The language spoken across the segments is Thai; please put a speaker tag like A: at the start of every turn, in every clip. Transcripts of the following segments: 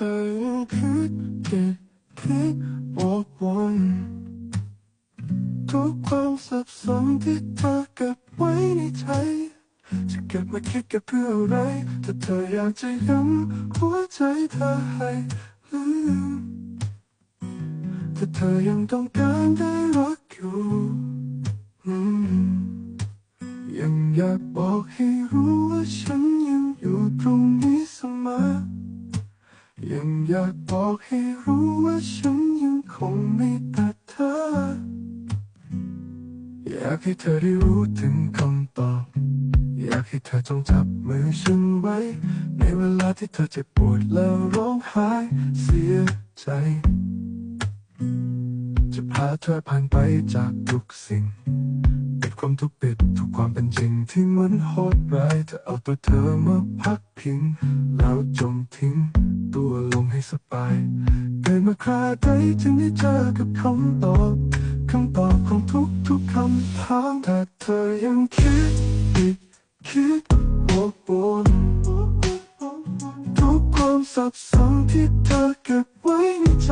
A: เธอยังคิดคิดคิดวกวนทุกความสับสนที่เธอเก็บไว้ในใจจะเก็บมาคิดกับเพื่ออะไรถ้าเธออยากจะย้ำหัวใจเธอให้ลืมถ้าเธอยังต้องการได้รักอยู่ยังอยากบอกให้รู้ว่าฉันยังอยู่ตรง ยังอยากบอกให้รู้ว่าฉันยังคงไมีแต่เธอ อยากให้เธอได้รู้ถึงคำตอบ อยากให้เธอจงจับมือฉันไว้ ในเวลาที่เธอเจ็บปวดแล้วร้องไห้เสียใจ จะพาเธอผ่านไปจากทุกสิ่งปิดความทุกข์ปิดทุกความเป็นจริงที่มันโหดร้ายเธอเอาตัวเธอมาพักพิง แล้วจงทิ้ง ตัวลงให้สบายเกิดมาคราใดจึงได้เจอกับคำตอบคำตอบของทุกทุกๆคำถามแต่เธอยังคิดอีกคิดวกวนทุกความสับสนที่เธอเก็บไว้ในใจ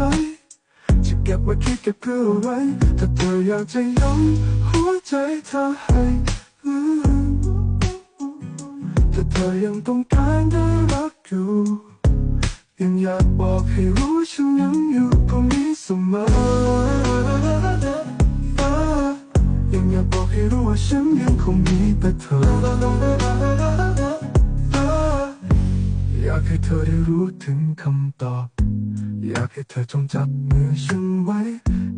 A: จะเก็บไว้คิดเก็บเพื่ออะไว้ถ้าเธออยากจะย้ำหัวใจเธอให้ลืมถ้าเธอยังต้องการได้รักอยู่ ยังอยากบอกให้รู้ฉันยังอยู่ตรงนี้เสมอยังอยากบอกให้รู้ว่าฉันยังคงมีแต่เธอ อยากให้เธอได้รู้ถึงคำตอบ อยากให้เธอจงจับมือฉันไว้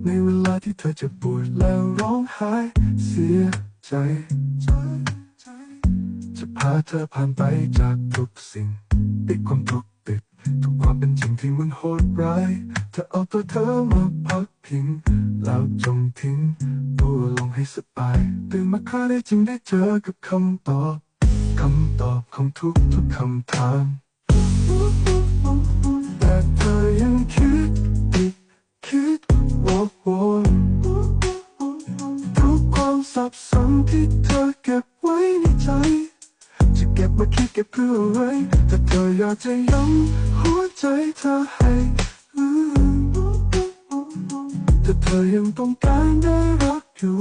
A: ในเวลาที่เธอจะปวดแล้วร้องไห้เสียใจ จะพาเธอผ่านไปจากทุกสิ่งปิดความทุกข์ ที่มันโหดร้ายเธอเอาตัวเธอมาพักพิง แล้วจงทิ้งตัวลงให้สบาย ตื่นมาคราได้จึงได้เจอกับคำตอบ คำตอบของทุกทุกๆคำถามแต่เธอยังคิดอีกคิดวกวนทุกความสับสนที่เธอเก็บไว้ในใจ จะเก็บมาคิดเก็บเพื่ออะไรแต่เธออยากจะย้ำหัว ใจเธอให้แต่เธอยังต้องการได้รักอยู่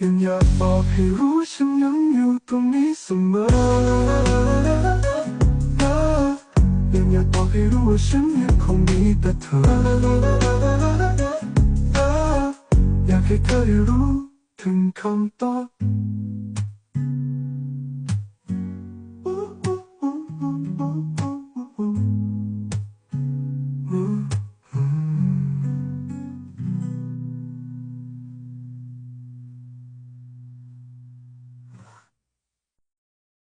A: ยังอยากบอกให้รู้ฉันยังอยู่ตรงนี้เสมอยังอยากบอกให้รู้ว่าฉันยังคงมีแต่เธอ อยากให้เธอได้รู้ถึงคำตอบ